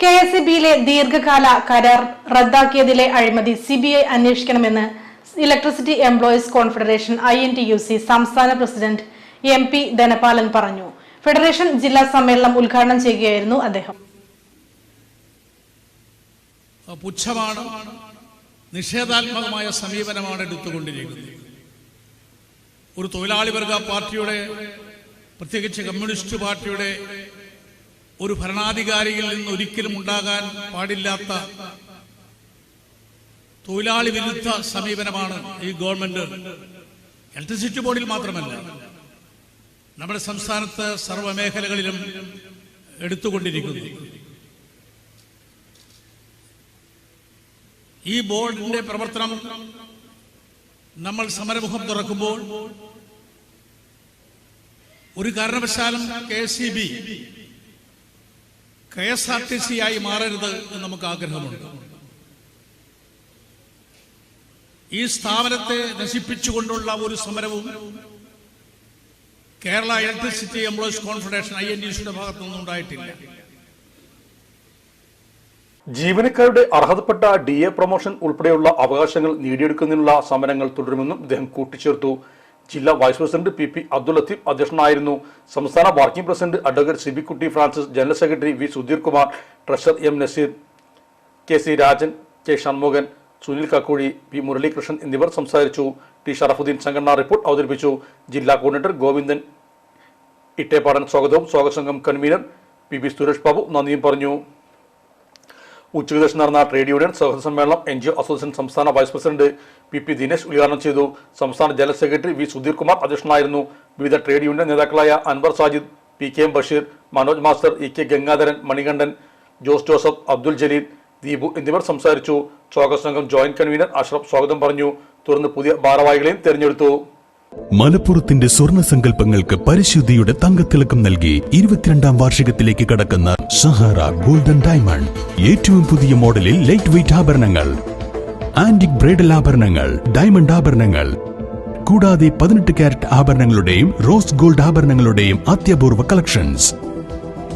K S E ബിയിലെ ദീർഘകാല കരാർ റദ്ദാക്കിയതിലെ അഴിമതി സിബിഐ അന്വേഷിക്കണമെന്ന് electricity employees confederation I N T U C സംസ്ഥാന പ്രസിഡന്റ് എം പി ധനപാലൻ പറഞ്ഞു. ഫെഡറേഷൻ ജില്ലാ സമ്മേളനം ഉദ്ഘാടനം ചെയ്യുകയായിരുന്നു അദ്ദേഹം. പുച്ഛമാണ് നിഷേധാത്മകമായ സമീപനമാണ് എടുത്തുകൊണ്ടിരിക്കുന്നത്. ഒരു തൊഴിലാളി വർഗ പാർട്ടിയുടെ പ്രത്യേകിച്ച് കമ്മ്യൂണിസ്റ്റ് പാർട്ടിയുടെ ഒരു ഭരണാധികാരിയിൽ നിന്ന് ഒരിക്കലും ഉണ്ടാകാൻ പാടില്ലാത്ത തൊഴിലാളി വിരുദ്ധ സമീപനമാണ് ഈ ഗവൺമെന്റ്. ഇലക്ട്രിസിറ്റി ബോർഡിൽ മാത്രമല്ല നമ്മുടെ സംസ്ഥാനത്ത് സർവമേഖലകളിലും എടുത്തുകൊണ്ടിരിക്കുന്നു. ഈ ബോർഡിന്റെ പ്രവർത്തനം നമ്മൾ സമരമുഖം തുറക്കുമ്പോൾ ഒരു കാരണവശാലും K C B K S R T C ആയി മാറരുത് എന്ന് നമുക്ക് ആഗ്രഹമുണ്ട്. ഈ സ്ഥാപനത്തെ നശിപ്പിച്ചുകൊണ്ടുള്ള ഒരു സമരവും Kerala electricity employees confederation I N D സിയുടെ ഭാഗത്തുനിന്നും ഉണ്ടായിട്ടില്ല. ജീവനക്കാരുടെ അർഹതപ്പെട്ട ഡി എ പ്രൊമോഷൻ ഉൾപ്പെടെയുള്ള അവകാശങ്ങൾ നേടിയെടുക്കുന്നതിനുള്ള സമരങ്ങൾ തുടരുമെന്നും അദ്ദേഹം കൂട്ടിച്ചേർത്തു. ജില്ലാ vice president P P Abdul Latheef അധ്യക്ഷനായിരുന്നു. സംസ്ഥാന working president advocate C B Kutty Francis general secretary V Sudheer Kumar treasurer M Nazeer K C Rajan K Shanmughan Sunil Kakkozhi P Muralikrishnan എന്നിവർ സംസാരിച്ചു. ടി ഷറഫുദ്ദീൻ സംഘടനാ report അവതരിപ്പിച്ചു. ജില്ലാ coordinator Govindan Itteppadan സ്വാഗതവും സ്വാഗത സംഘം convenor P B Suresh Babu നന്ദിയും പറഞ്ഞു. ഉച്ചയ്ക്ക് ശേഷം നടന്ന ട്രേഡ് യൂണിയൻ സഹകരണ സമ്മേളനം എൻ ജി ഒ അസോസിയേഷൻ സംസ്ഥാന vice president P P Dinesh ഉദ്ഘാടനം ചെയ്തു. സംസ്ഥാന general secretary V Sudheer Kumar അധ്യക്ഷനായിരുന്നു. വിവിധ ട്രേഡ് യൂണിയൻ നേതാക്കളായ Anwar Sajid P K M Basheer Manoj master E K Gangadharan Manikandan Jose Joseph Abdul Jaleel Deepu എന്നിവർ സംസാരിച്ചു. സ്വാഗത സംഘം ജോയിന്റ് കൺവീനർ അഷ്റഫ് സ്വാഗതം പറഞ്ഞു. തുടർന്ന് പുതിയ ഭാരവാഹികളെയും തെരഞ്ഞെടുത്തു. മലപ്പുറത്തിന്റെ സ്വർണ സങ്കല്പങ്ങൾക്ക് പരിശുദ്ധിയുടെ തങ്കത്തിളക്കം നൽകി ഇരുപത്തിരണ്ടാം വാർഷികത്തിലേക്ക് കടക്കുന്ന സഹാറ ഗോൾഡൻ ഡയമണ്ട്. ഏറ്റവും പുതിയ മോഡലിൽ ലൈറ്റ് വെയിറ്റ് ആഭരണങ്ങൾ ആന്റിക് ബ്രൈഡൽ ആഭരണങ്ങൾ ഡയമണ്ട് ആഭരണങ്ങൾ. കൂടാതെ പതിനെട്ട് കാരറ്റ് ആഭരണങ്ങളുടെയും റോസ് ഗോൾഡ് ആഭരണങ്ങളുടെയും അത്യപൂർവ കളക്ഷൻസ്